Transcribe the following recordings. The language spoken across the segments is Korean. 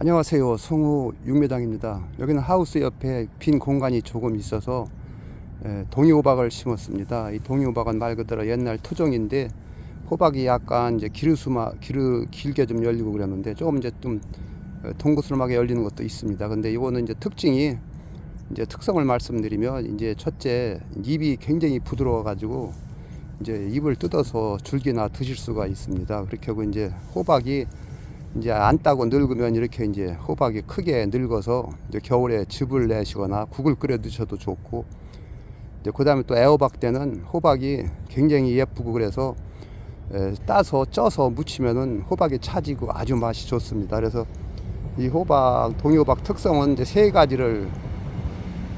안녕하세요. 송우 육매장입니다. 여기는 하우스 옆에 빈 공간이 조금 있어서 에, 동이호박을 심었습니다. 이 동이호박은 말 그대로 옛날 토종인데 호박이 약간 이제 기르수마 기르 길게 좀 열리고 그랬는데 조금 이제 좀 어, 동그스름하게 열리는 것도 있습니다. 근데 이거는 이제 특징이 이제 특성을 말씀드리면 이제 첫째 잎이 굉장히 부드러워 가지고 이제 잎을 뜯어서 줄기나 드실 수가 있습니다. 그렇게 하고 이제 호박이 이제 안 따고 늙으면 이렇게 이제 호박이 크게 늙어서 이제 겨울에 즙을 내시거나 국을 끓여 드셔도 좋고 이제 그다음에 또 애호박 때는 호박이 굉장히 예쁘고 그래서 에, 따서 쪄서 무치면은 호박이 차지고 아주 맛이 좋습니다. 그래서 이 호박 동이호박 특성은 이제 세 가지를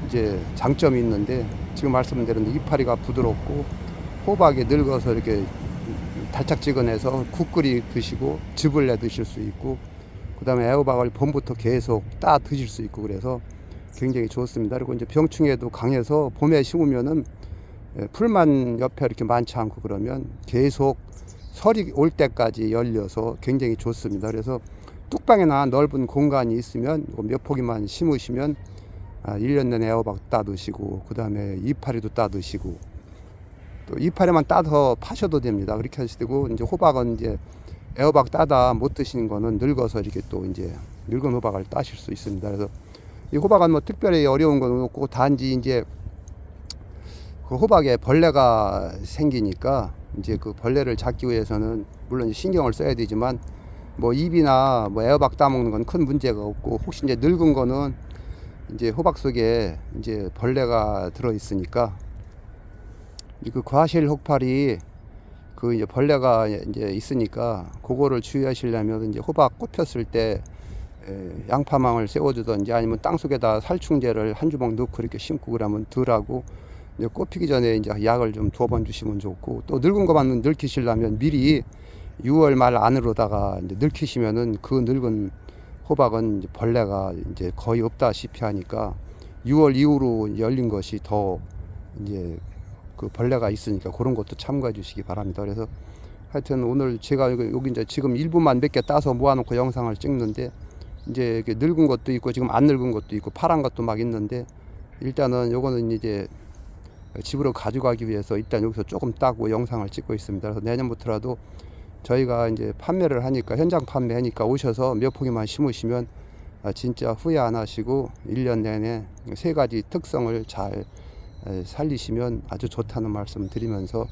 이제 장점이 있는데 지금 말씀드린 이파리가 부드럽고 호박이 늙어서 이렇게 달짝지근해서 국 끓이 드시고 즙을 내 드실 수 있고 그 다음에 애호박을 봄부터 계속 따 드실 수 있고 그래서 굉장히 좋습니다. 그리고 이제 병충해도 강해서 봄에 심으면은 예, 풀만 옆에 이렇게 많지 않고 그러면 계속 설이 올 때까지 열려서 굉장히 좋습니다. 그래서 뚝방이나 넓은 공간이 있으면 몇 포기만 심으시면 아, 1년 내내 애호박 따 드시고 그 다음에 이파리도 따 드시고 또 이파리만 따서 파셔도 됩니다. 그렇게 하시고 이제 호박은 이제 애호박 따다 못 드시는 거는 늙어서 이렇게 또 이제 늙은 호박을 따실 수 있습니다. 그래서 이 호박은 뭐 특별히 어려운 건 없고 단지 이제 그 호박에 벌레가 생기니까 이제 그 벌레를 잡기 위해서는 물론 신경을 써야 되지만 뭐 잎이나 뭐 애호박 따먹는 건 큰 문제가 없고 혹시 이제 늙은 거는 이제 호박 속에 이제 벌레가 들어 있으니까 그 과실 혹파리 그 이제 벌레가 이제 있으니까 그거를 주의하시려면 이제 호박 꽃 폈을 때 에, 양파망을 세워주든지 아니면 땅 속에다 살충제를 한 주먹 넣고 이렇게 심고 그러면 덜하고 이제 꽃 피기 전에 이제 약을 좀두번 주시면 좋고 또 늙은 것만 늙히시려면 미리 6월 말 안으로다가 이제 늙히시면은 그 늙은 호박은 이제 벌레가 이제 거의 없다시피 하니까 6월 이후로 열린 것이 더 이제 그 벌레가 있으니까 그런 것도 참고해 주시기 바랍니다. 그래서 하여튼 오늘 제가 여기, 이제 지금 일부만 몇 개 따서 모아놓고 영상을 찍는데 이제 늙은 것도 있고 지금 안 늙은 것도 있고 파란 것도 막 있는데 일단은 요거는 이제 집으로 가져가기 위해서 일단 여기서 조금 따고 영상을 찍고 있습니다. 그래서 내년부터라도 저희가 이제 판매를 하니까 현장 판매하니까 오셔서 몇 포기만 심으시면 아, 진짜 후회 안 하시고 1년 내내 세 가지 특성을 잘 에, 살리시면 아주 좋다는 말씀 드리면서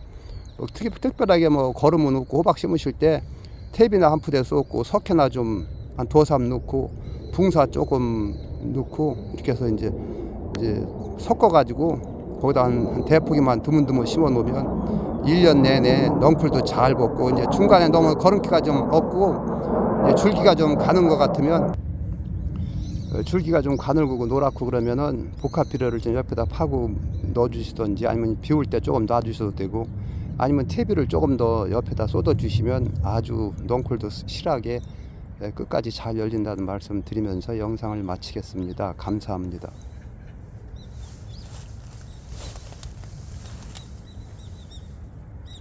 어, 특히 특별하게 뭐 걸음은 없고 호박 심으실 때 탭이나 한 푸대 쏟고 석회나 좀 한 도삼 넣고 붕사 조금 넣고 이렇게 해서 이제 이제 섞어 가지고 거기다 한, 한 대포기만 드문드문 심어 놓으면 1년 내내 넝쿨도 잘 벗고 이제 중간에 너무 걸음기가 좀 없고 이제 줄기가 좀 가는 것 같으면 어, 줄기가 좀 가늘고 노랗고 그러면은 복합비료를 좀 옆에다 파고 넣어주시던지 아니면 비올 때 조금 놔주셔도 되고 아니면 퇴비를 조금 더 옆에다 쏟아 주시면 아주 넝쿨도 실하게 예, 끝까지 잘 열린다는 말씀 드리면서 영상을 마치겠습니다. 감사합니다.